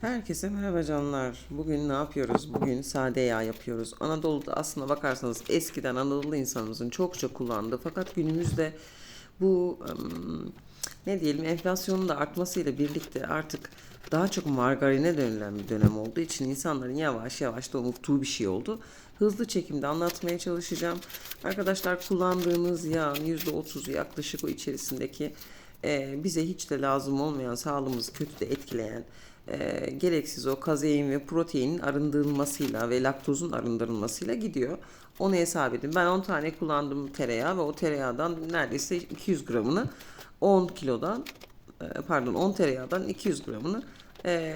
Herkese merhaba canlar. Bugün ne yapıyoruz? Bugün sade yağ yapıyoruz. Anadolu'da aslına bakarsanız eskiden Anadolu insanımızın çokça kullandığı fakat günümüzde bu ne diyelim enflasyonun da artmasıyla birlikte artık daha çok margarine dönülen bir dönem olduğu için insanların yavaş yavaş da unuttuğu bir şey oldu. Hızlı çekimde anlatmaya çalışacağım. Arkadaşlar kullandığınız yağın %30'u yaklaşık o içerisindeki bize hiç de lazım olmayan sağlığımızı kötü de etkileyen e, gereksiz o kazein ve proteinin arındırılmasıyla ve laktozun arındırılmasıyla gidiyor. Onu hesap edin. Ben 10 tane kullandım tereyağı ve o tereyağdan neredeyse 200 gramını 10 kilodan e, pardon 10 tereyağdan 200 gramını e,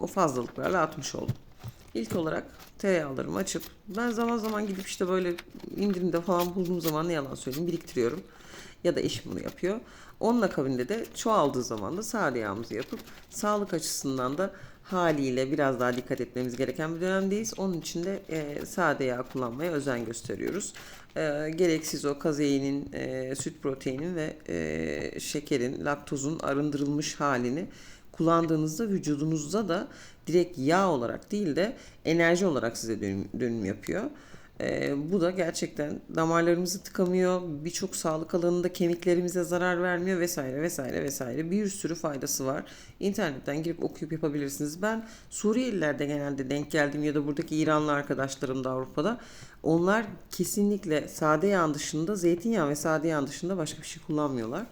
o fazlalıklarla atmış oldum. İlk olarak tereyağlarımı açıp ben zaman zaman gidip işte böyle indirimde falan bulduğum zaman ne yalan söyleyeyim biriktiriyorum. Ya da eşim bunu yapıyor. Onun akabinde de çoğaldığı zaman da sade yağımızı yapıp sağlık açısından da haliyle biraz daha dikkat etmemiz gereken bir dönemdeyiz. Onun için de e, sade yağ kullanmaya özen gösteriyoruz. E, gereksiz o kazeinin, e, süt proteinin ve e, şekerin, laktozun arındırılmış halini kullandığınızda vücudunuzda da direkt yağ olarak değil de enerji olarak size dönüm, dönüm yapıyor. Ee, bu da gerçekten damarlarımızı tıkamıyor, birçok sağlık alanında kemiklerimize zarar vermiyor vesaire vesaire vesaire. Bir sürü faydası var. İnternetten girip okuyup yapabilirsiniz. Ben Suriyelilerde genelde denk geldim ya da buradaki İranlı arkadaşlarım da Avrupa'da. Onlar kesinlikle sade yağın dışında, zeytinyağı ve sade yağın dışında başka bir şey kullanmıyorlar.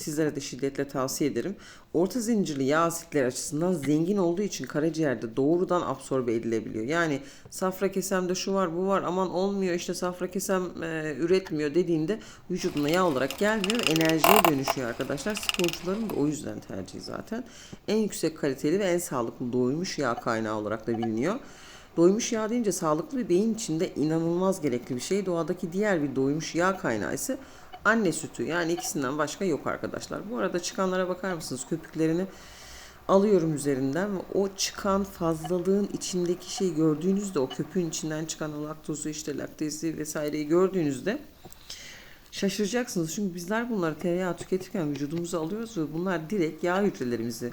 Sizlere de şiddetle tavsiye ederim. Orta zincirli yağ asitleri açısından zengin olduğu için karaciğerde doğrudan absorbe edilebiliyor. Yani safra kesemde şu var bu var aman olmuyor işte safra kesem e, üretmiyor dediğinde vücuduna yağ olarak gelmiyor enerjiye dönüşüyor arkadaşlar. Sporcuların da o yüzden tercihi zaten. En yüksek kaliteli ve en sağlıklı doymuş yağ kaynağı olarak da biliniyor. Doymuş yağ deyince sağlıklı bir beyin için de inanılmaz gerekli bir şey. Doğadaki diğer bir doymuş yağ kaynağı ise anne sütü. Yani ikisinden başka yok arkadaşlar. Bu arada çıkanlara bakar mısınız? Köpüklerini alıyorum üzerinden ve o çıkan fazlalığın içindeki şeyi gördüğünüzde o köpüğün içinden çıkan o laktozu işte laktezi vesaireyi gördüğünüzde şaşıracaksınız. Çünkü bizler bunları tereyağı tüketirken vücudumuza alıyoruz ve bunlar direkt yağ hücrelerimizi,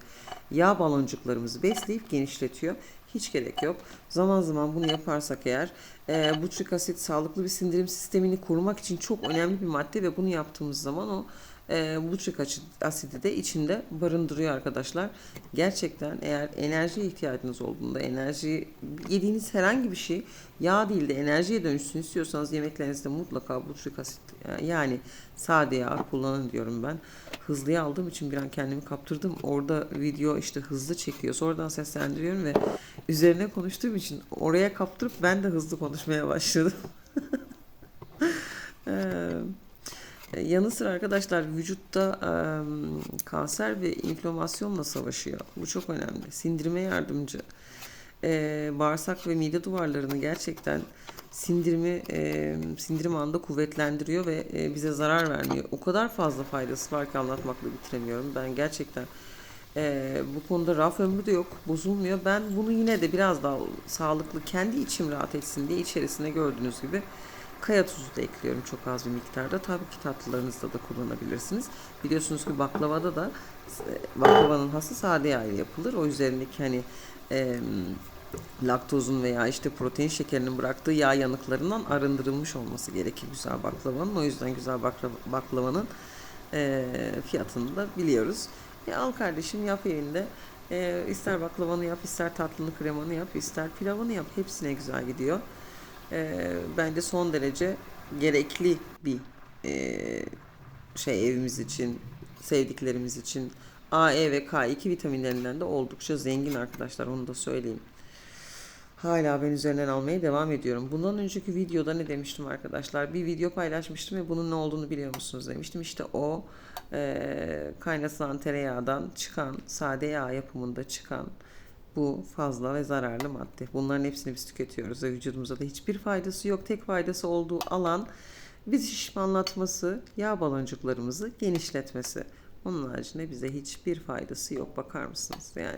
yağ baloncuklarımızı besleyip genişletiyor. Hiç gerek yok. Zaman zaman bunu yaparsak eğer e, butrik asit sağlıklı bir sindirim sistemini korumak için çok önemli bir madde ve bunu yaptığımız zaman o e, butrik asidi de içinde barındırıyor arkadaşlar. Gerçekten eğer enerjiye ihtiyacınız olduğunda enerji yediğiniz herhangi bir şey yağ değil de enerjiye dönüşsün istiyorsanız yemeklerinizde mutlaka butrik asit yani sade yağ kullanın diyorum ben. Hızlıya aldığım için bir an kendimi kaptırdım. Orada video işte hızlı çekiyor. Sonradan seslendiriyorum ve üzerine konuştuğum için oraya kaptırıp ben de hızlı konuşmaya başladım. Yanı sıra arkadaşlar vücutta e, kanser ve inflamasyonla savaşıyor. Bu çok önemli. Sindirime yardımcı. E, bağırsak ve mide duvarlarını gerçekten sindirimi e, sindirim anında kuvvetlendiriyor ve e, bize zarar vermiyor. O kadar fazla faydası var ki anlatmakla bitiremiyorum. Ben gerçekten e, bu konuda raf ömrü de yok, bozulmuyor. Ben bunu yine de biraz daha sağlıklı, kendi içim rahat etsin diye içerisine gördüğünüz gibi Kaya tuzu da ekliyorum çok az bir miktarda. Tabii ki tatlılarınızda da kullanabilirsiniz. Biliyorsunuz ki baklavada da e, baklavanın hası sade yağ yapılır. O üzerindeki hani e, laktozun veya işte protein şekerinin bıraktığı yağ yanıklarından arındırılmış olması gerekir güzel baklavanın. O yüzden güzel baklava, baklavanın e, fiyatını da biliyoruz. E, al kardeşim yap evinde. E, ister baklavanı yap, ister tatlını kremanı yap, ister pilavını yap. Hepsine güzel gidiyor e, bence son derece gerekli bir e, şey evimiz için, sevdiklerimiz için. A, E ve K2 vitaminlerinden de oldukça zengin arkadaşlar onu da söyleyeyim. Hala ben üzerinden almaya devam ediyorum. Bundan önceki videoda ne demiştim arkadaşlar? Bir video paylaşmıştım ve bunun ne olduğunu biliyor musunuz demiştim. İşte o e, kaynatılan tereyağdan çıkan, sade yağ yapımında çıkan bu fazla ve zararlı madde. Bunların hepsini biz tüketiyoruz ve vücudumuza da hiçbir faydası yok. Tek faydası olduğu alan bizi şişmanlatması, yağ baloncuklarımızı genişletmesi. Onun haricinde bize hiçbir faydası yok. Bakar mısınız yani?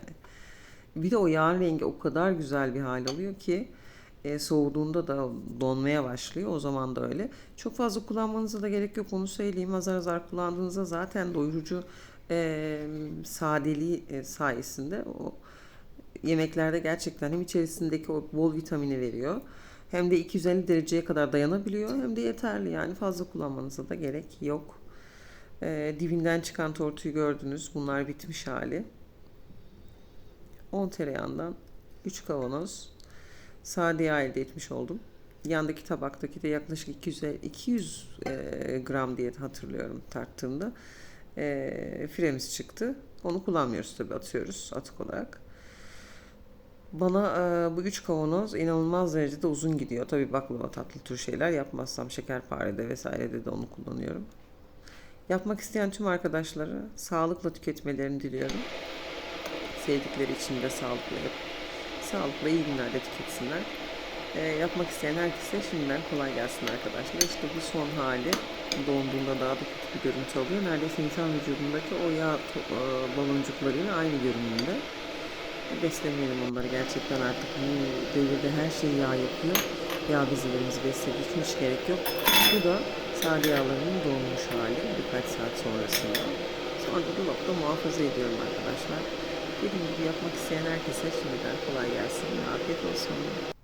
Bir de o yağın rengi o kadar güzel bir hal alıyor ki e, soğuduğunda da donmaya başlıyor. O zaman da öyle. Çok fazla kullanmanıza da gerek yok. Onu söyleyeyim. Azar azar kullandığınızda zaten doyurucu e, sadeliği sayesinde o yemeklerde gerçekten hem içerisindeki o bol vitamini veriyor. Hem de 250 dereceye kadar dayanabiliyor. Hem de yeterli yani fazla kullanmanıza da gerek yok. Ee, dibinden çıkan tortuyu gördünüz. Bunlar bitmiş hali. 10 tereyağından 3 kavanoz sade yağ elde etmiş oldum. Yandaki tabaktaki de yaklaşık 200, 200 e, gram diye hatırlıyorum tarttığımda. E, firemiz çıktı. Onu kullanmıyoruz tabii atıyoruz atık olarak. Bana e, bu üç kavanoz inanılmaz derecede uzun gidiyor. Tabii baklava tatlı tür şeyler yapmazsam şekerparede vesairede de onu kullanıyorum. Yapmak isteyen tüm arkadaşlara sağlıkla tüketmelerini diliyorum. Sevdikleri için de sağlıklı yap. Sağlıkla iyi günlerde tüketsinler. E, yapmak isteyen herkese şimdiden kolay gelsin arkadaşlar. İşte bu son hali donduğunda daha da kötü bir görüntü alıyor. Neredeyse insan vücudundaki o yağ e, baloncuklarıyla aynı görünümde. Beslemeyelim onları gerçekten artık bu devirde her şey yağ yapıyor. Yağ bezelerimizi beslediği için hiç gerek yok. Bu da sade yağlarının donmuş hali birkaç saat sonrasında. Sonra da dolapta muhafaza ediyorum arkadaşlar. Dediğim gibi yapmak isteyen herkese şimdiden kolay gelsin. Afiyet olsun.